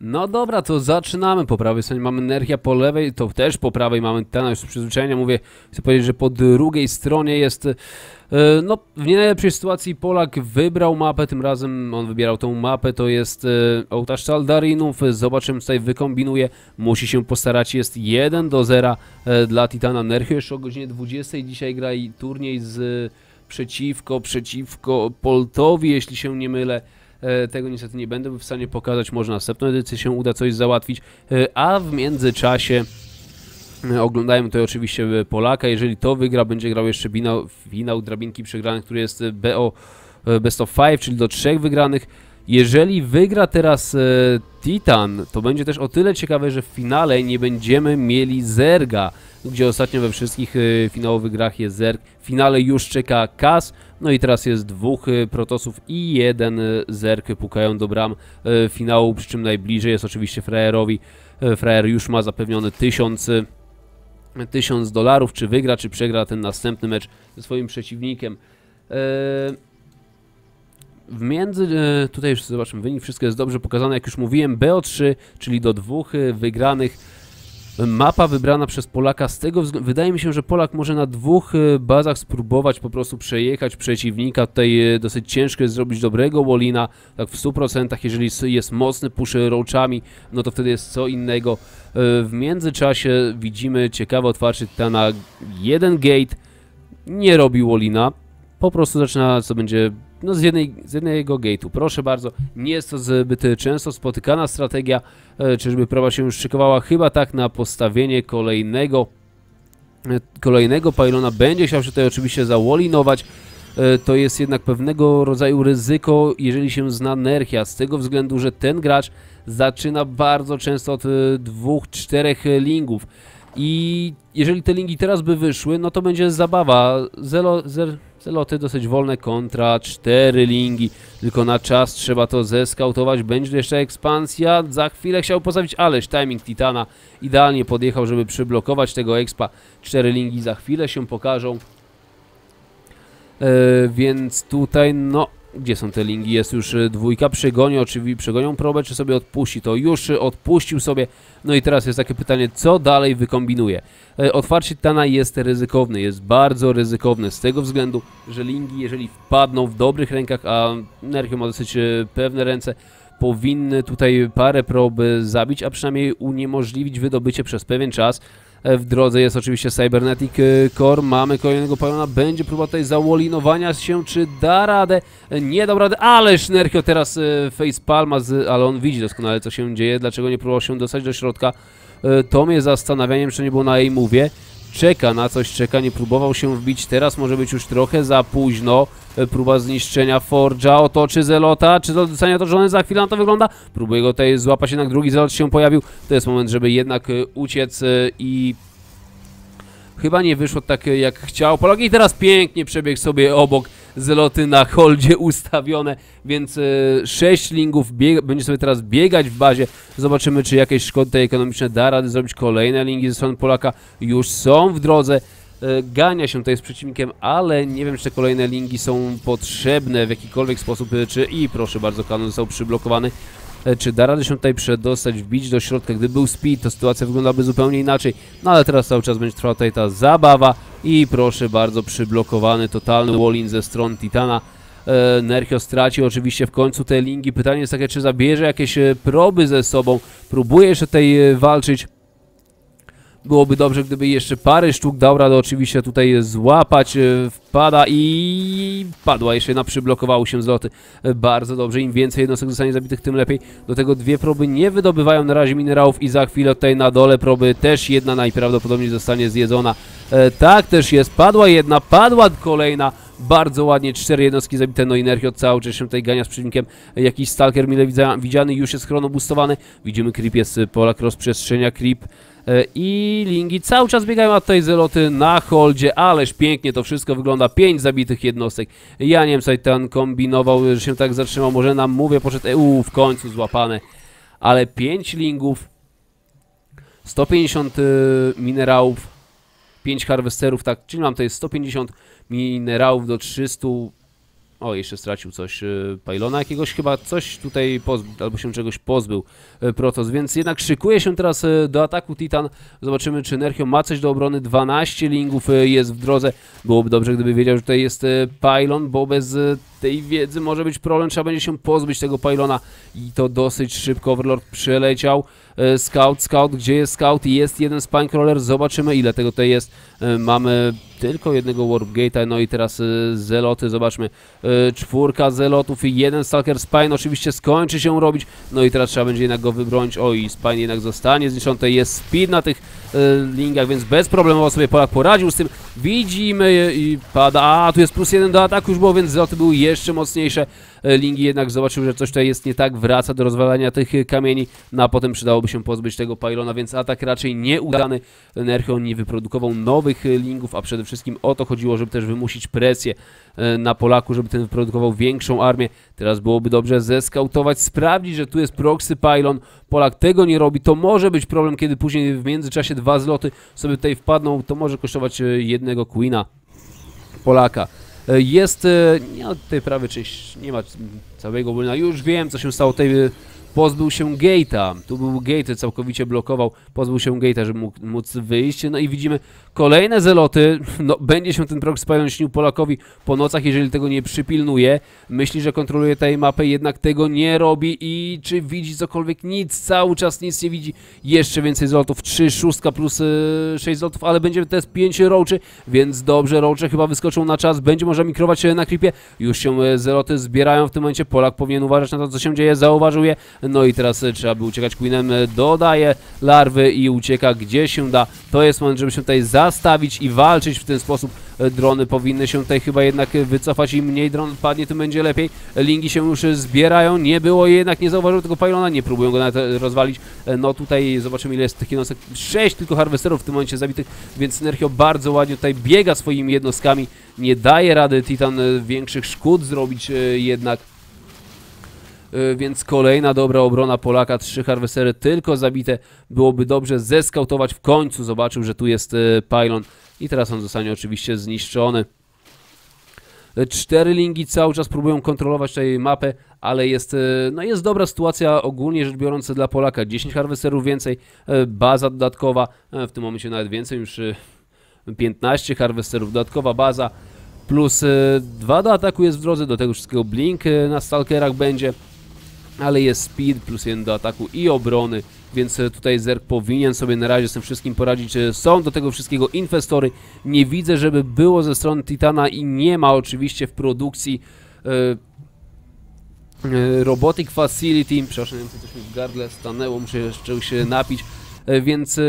No dobra, to zaczynamy. Po prawej stronie mamy Nerchia, po lewej to też po prawej mamy Tana. Już z przyzwyczajenia mówię, chcę powiedzieć, że po drugiej stronie jest... e, No, w nie najlepszej sytuacji Polak wybrał mapę, tym razem on wybierał tą mapę, to jest e, ołtarz Saldarinów, zobaczymy co tutaj wykombinuje, musi się postarać, jest 1 do 0 e, dla Titana Nerchio, jeszcze o godzinie 20 dzisiaj gra i turniej z przeciwko, przeciwko Poltowi, jeśli się nie mylę. E, Tego niestety nie będę w stanie pokazać, może następną edycję się uda coś załatwić, E, a w międzyczasie e, oglądajmy tutaj oczywiście Polaka, jeżeli to wygra, będzie grał jeszcze finał, finał drabinki przegranych, który jest BO Best of 5, czyli do trzech wygranych. Jeżeli wygra teraz Titan, to będzie też o tyle ciekawe, że w finale nie będziemy mieli Zerga, gdzie ostatnio we wszystkich finałowych grach jest Zerg. W finale już czeka Kas, no i teraz jest dwóch e, Protosów i jeden e, Zerg pukają do bram finału, przy czym najbliżej jest oczywiście Frajerowi. Frajer już ma zapewnione 1000 e, 1000 dolarów, czy wygra, czy przegra ten następny mecz ze swoim przeciwnikiem. W między, tutaj już zobaczymy wynik, wszystko jest dobrze pokazane, jak już mówiłem, BO3, czyli do dwóch wygranych. Mapa wybrana przez Polaka, z tego względu, wydaje mi się, że Polak może na dwóch e, bazach spróbować po prostu przejechać przeciwnika. Tutaj e, dosyć ciężko jest zrobić dobrego Wolina, tak w 100%, jeżeli jest mocny push roachami, no to wtedy jest co innego. E, W międzyczasie widzimy ciekawe otwarcie na jeden gate, nie robi Wolina, po prostu zaczyna, co będzie, no z, jednej, z jednego gate'u. Proszę bardzo, nie jest to zbyt często spotykana strategia. E, czyżby prawa się już szykowała? Chyba tak na postawienie kolejnego e, kolejnego pylona. Będzie chciał się tutaj oczywiście zawolinować. E, to jest jednak pewnego rodzaju ryzyko, jeżeli się zna Nerchia, z tego względu, że ten gracz zaczyna bardzo często od dwóch, czterech lingów. I jeżeli te linki teraz by wyszły, no to będzie zabawa. 0, 0, Loty dosyć wolne kontra 4 lingi. Tylko na czas trzeba to zeskautować. Będzie jeszcze ekspansja. Za chwilę chciał postawić Aleś. Timing Titana idealnie podjechał, żeby przyblokować tego expa. 4 lingi za chwilę się pokażą. Yy, więc tutaj no gdzie są te lingi? Jest już e, dwójka, przegoni oczywiście, przegonią probę, czy sobie odpuści? To już e, odpuścił sobie. No i teraz jest takie pytanie, co dalej wykombinuje? E, Otwarcie Titana jest ryzykowne, jest bardzo ryzykowne z tego względu, że lingi, jeżeli wpadną w dobrych rękach, a Nerchio ma dosyć pewne ręce, powinny tutaj parę proby zabić, a przynajmniej uniemożliwić wydobycie przez pewien czas. E, W drodze jest oczywiście Cybernetic e, Core, mamy kolejnego palona, będzie próba tutaj zawolinowania się, czy da radę? E, Nie dał rady, ależ Nerchio teraz face palma, z, ale on widzi doskonale co się dzieje, dlaczego nie próbował się dostać do środka. To mnie zastanawianiem, czy nie było na jej mówie. Czeka na coś, czeka, nie próbował się wbić, teraz może być już trochę za późno. E, Próba zniszczenia Forge'a, otoczy Zelota, czy zostanie otoczony, za chwilę na to wygląda. Próbuje go tutaj złapać, jednak drugi Zelot się pojawił. To jest moment, żeby jednak e, uciec e, i chyba nie wyszło tak jak chciał. Polak i teraz pięknie przebiegł sobie obok zeloty na holdzie ustawione, więc e, sześć lingów bieg- będzie sobie teraz biegać w bazie. Zobaczymy, czy jakieś szkody ekonomiczne da radę zrobić. Kolejne linki ze strony Polaka już są w drodze. E, Gania się tutaj z przeciwnikiem, ale nie wiem, czy kolejne linki są potrzebne w jakikolwiek sposób, e, czy i proszę bardzo, kanon został przyblokowany. E, Czy da radę się tutaj przedostać, wbić do środka? Gdyby był speed, to sytuacja wyglądałaby zupełnie inaczej. No ale teraz cały czas będzie trwała tutaj ta zabawa i proszę bardzo, przyblokowany totalny wall-in ze stron Titana. Nerchio stracił oczywiście w końcu te linki. Pytanie jest takie, czy zabierze jakieś proby ze sobą. Próbuje jeszcze tutaj walczyć. Byłoby dobrze, gdyby jeszcze parę sztuk dał radę oczywiście tutaj złapać. e, Wpada i padła jeszcze jedna, przyblokowały się zloty. E, Bardzo dobrze, im więcej jednostek zostanie zabitych, tym lepiej. Do tego dwie proby nie wydobywają na razie minerałów i za chwilę tutaj na dole proby też jedna najprawdopodobniej zostanie zjedzona. E, Tak też jest, padła jedna, padła kolejna. Bardzo ładnie, cztery jednostki zabite, no i cały czas się tutaj gania z przeciwnikiem. Jakiś stalker mile widziany, już jest chronobustowany. Widzimy creep jest, Polak rozprzestrzenia creep. E, I lingi cały czas biegają, a tutaj zeloty na holdzie, ależ pięknie to wszystko wygląda. Pięć zabitych jednostek. Ja nie wiem, co ten kombinował, że się tak zatrzymał. Może nam mówię, poszedł, EU w końcu złapane. Ale pięć lingów, 150 y, minerałów, 5 harwesterów, tak, czyli mam tutaj 150 minerałów do 300 O, jeszcze stracił coś y, Pylona jakiegoś, chyba coś tutaj pozbył, albo się czegoś pozbył y, Protoss, więc jednak szykuje się teraz y, do ataku Titan. Zobaczymy, czy Nerchio ma coś do obrony. 12 lingów jest w drodze. Byłoby dobrze, gdyby wiedział, że tutaj jest Pylon, bo bez tej wiedzy może być problem. Trzeba będzie się pozbyć tego Pylona i to dosyć szybko. Overlord przeleciał. Scout, Scout, gdzie jest Scout? Jest jeden Spinecrawler, zobaczymy ile tego tutaj jest. Mamy tylko jednego Warp Gate'a, no i teraz y, Zeloty, zobaczmy. Y, Czwórka Zelotów i jeden Stalker Spine oczywiście skończy się robić. No i teraz trzeba będzie jednak go wybronić. O i Spine jednak zostanie zniszczony. Jest speed na tych y, lingach, więc bezproblemowo sobie Polak poradził z tym. Widzimy i pada. A, tu jest plus jeden do ataku już było, więc Zeloty były jeszcze mocniejsze. Lingi jednak zobaczył, że coś tutaj jest nie tak, wraca do rozwalania tych kamieni, no a potem przydałoby się pozbyć tego pylona, więc atak raczej nieudany. Nerchion nie wyprodukował nowych lingów, a przede wszystkim o to chodziło, żeby też wymusić presję y, na Polaku, żeby ten wyprodukował większą armię. Teraz byłoby dobrze zeskautować, sprawdzić, że tu jest proxy pylon. Polak tego nie robi, to może być problem, kiedy później w międzyczasie dwa zloty sobie tutaj wpadną, to może kosztować y, jednego queena Polaka. E, Jest, e, nie ma tutaj prawie część, nie ma całego wina. Już wiem, co się stało tutaj. Pozbył się gate'a. Tu był gate, całkowicie blokował. Pozbył się gate'a, żeby mógł móc wyjść. No i widzimy kolejne zeloty. No, będzie się ten Prox Pylon śnił Polakowi po nocach, jeżeli tego nie przypilnuje. Myśli, że kontroluje tej mapę, jednak tego nie robi. I czy widzi cokolwiek? Nic, cały czas nic nie widzi. Jeszcze więcej zlotów. 3, 6 plus e, 6 zlotów, ale będzie też 5 roaczy, więc dobrze, roacze chyba wyskoczą na czas. Będzie można mikrować na klipie. Już się e, zeloty zbierają w tym momencie. Polak powinien uważać na to, co się dzieje. Zauważył je. No i teraz e, trzeba by uciekać Queenem. E, Dodaje larwy i ucieka gdzie się da. To jest moment, żeby się tutaj zastawić i walczyć w ten sposób. E, Drony powinny się tutaj chyba jednak wycofać. Im mniej dron padnie, tym będzie lepiej. Lingi się już zbierają. Nie było jednak, nie zauważył tego pylona. Nie próbują go nawet rozwalić. No tutaj zobaczymy ile jest tych jednostek. 6 tylko harwesterów w tym momencie zabitych, więc Nerchio bardzo ładnie tutaj biega swoimi jednostkami. Nie daje rady Titan większych szkód zrobić jednak. Y, Więc kolejna dobra obrona Polaka, trzy harwesery tylko zabite. Byłoby dobrze zeskautować. W końcu zobaczył, że tu jest y, pylon i teraz on zostanie oczywiście zniszczony. Y, Cztery lingi cały czas próbują kontrolować tutaj mapę, ale jest, no jest dobra sytuacja ogólnie rzecz biorąc dla Polaka. 10 harwesterów więcej, baza dodatkowa, w tym momencie nawet więcej, już y, 15 harwesterów, dodatkowa baza, plus 2 do ataku jest w drodze, do tego wszystkiego blink na stalkerach będzie ale jest speed plus jeden do ataku i obrony, więc e, tutaj Zerk powinien sobie na razie z tym wszystkim poradzić. E, Są do tego wszystkiego inwestory. Nie widzę, żeby było ze strony Titana i nie ma oczywiście w produkcji e, e, Robotic Facility. Przepraszam, coś mi w gardle stanęło, muszę jeszcze się napić, e, więc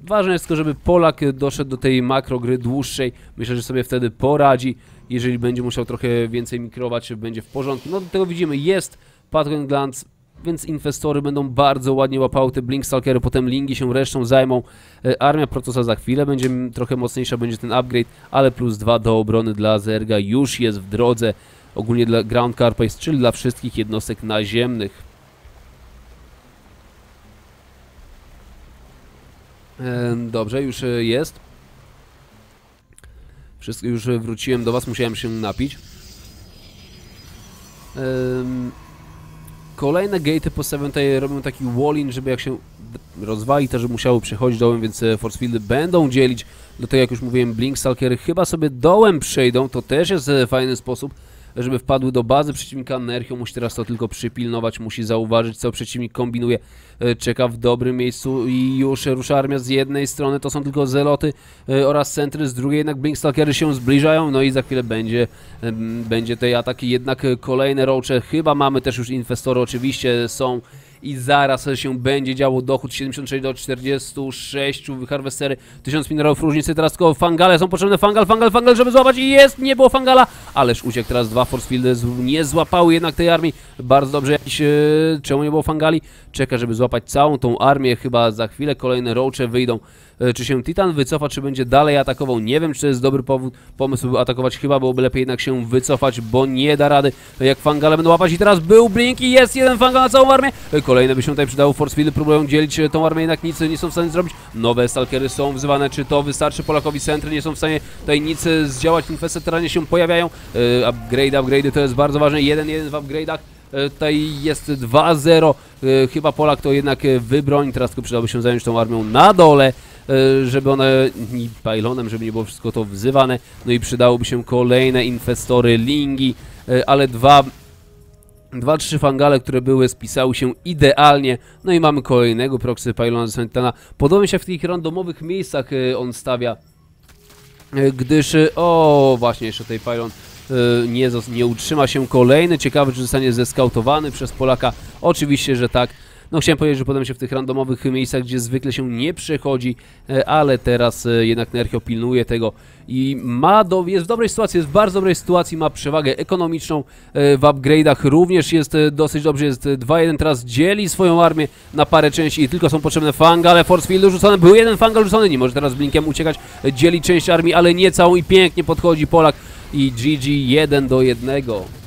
ważne jest tylko, żeby Polak doszedł do tej makrogry dłuższej. Myślę, że sobie wtedy poradzi. Jeżeli będzie musiał trochę więcej mikrować, będzie w porządku. No do tego widzimy, jest Patron Glance, więc inwestory będą bardzo ładnie łapały te Blink Stalkery, potem lingi się resztą zajmą. E, Armia Protosa za chwilę będzie trochę mocniejsza, będzie ten upgrade, ale plus dwa do obrony dla Zerga już jest w drodze. Ogólnie dla Ground Carpace, czyli dla wszystkich jednostek naziemnych. E, Dobrze, już e, jest. Wszystko już wróciłem do Was, musiałem się napić. Kolejne gate'y postawią tutaj, robią taki wall-in, żeby jak się rozwali, to żeby musiały przechodzić dołem, więc e, force fieldy będą dzielić. Do tego, jak już mówiłem, blink stalkery chyba sobie dołem przejdą, to też jest e, fajny sposób, żeby wpadły do bazy przeciwnika. Nerchio musi teraz to tylko przypilnować, musi zauważyć, co przeciwnik kombinuje, e, czeka w dobrym miejscu i już rusza armia z jednej strony, to są tylko zeloty e, oraz centry, z drugiej jednak blink stalkery się zbliżają, no i za chwilę będzie będzie tej ataki, jednak e, kolejne roache, chyba mamy też już inwestory, oczywiście są i zaraz się będzie działo. Dochód 76 do 46 harwestery, 1000 minerałów różnicy, teraz tylko fangale. Są potrzebne, fangal, fangal, fangal, żeby złapać. I jest, nie było fangala, ależ uciekł teraz dwa force fieldy, z- nie złapały jednak tej armii, bardzo dobrze jakiś, e, czemu nie było fangali, czeka, żeby złapać całą tą armię, chyba za chwilę kolejne roache wyjdą, e, czy się Titan wycofa, czy będzie dalej atakował. Nie wiem, czy to jest dobry powód, pomysł, by atakować. Chyba byłoby lepiej jednak się wycofać, bo nie da rady, jak Fangale będą łapać. I teraz był Blink i jest jeden Fangal na całą armię. E, Kolejne by się tutaj przydało. Force Fieldy próbują dzielić e, tą armię, jednak nic nie są w stanie zrobić. Nowe Stalkery są wzywane, czy to wystarczy Polakowi Centry, nie są w stanie tutaj nic e, zdziałać. Infesty terenie się pojawiają. E, Upgrade, upgrade to jest bardzo ważne. 1-1 w upgrade'ach. Tutaj jest 2-0. E, Chyba Polak to jednak e, wybroń. Teraz tylko przydałoby się zająć tą armią na dole, e, żeby one i pajlonem, żeby nie było wszystko to wzywane. No i przydałoby się kolejne infestory, lingi, ale dwa Dwa, trzy fangale, które były, spisały się idealnie. No i mamy kolejnego proxy pylona Santana. Podobnie się w takich randomowych miejscach on stawia. Gdyż, o właśnie, jeszcze tutaj pylon nie, zos- nie utrzyma się kolejny. Ciekawy, czy zostanie zeskautowany przez Polaka. Oczywiście, że tak. No chciałem powiedzieć, że mi się w tych randomowych miejscach, gdzie zwykle się nie przechodzi, e, ale teraz e, jednak Nerchio pilnuje tego i ma do, jest w dobrej sytuacji, jest w bardzo dobrej sytuacji, ma przewagę ekonomiczną w upgrade'ach, również jest dosyć dobrze, jest e, 2-1, teraz dzieli swoją armię na parę części i tylko są potrzebne fangale, force fieldy rzucone, był jeden fangal rzucony, nie może teraz blinkiem uciekać, dzieli część armii, ale nie całą i pięknie podchodzi Polak i GG 1 do 1.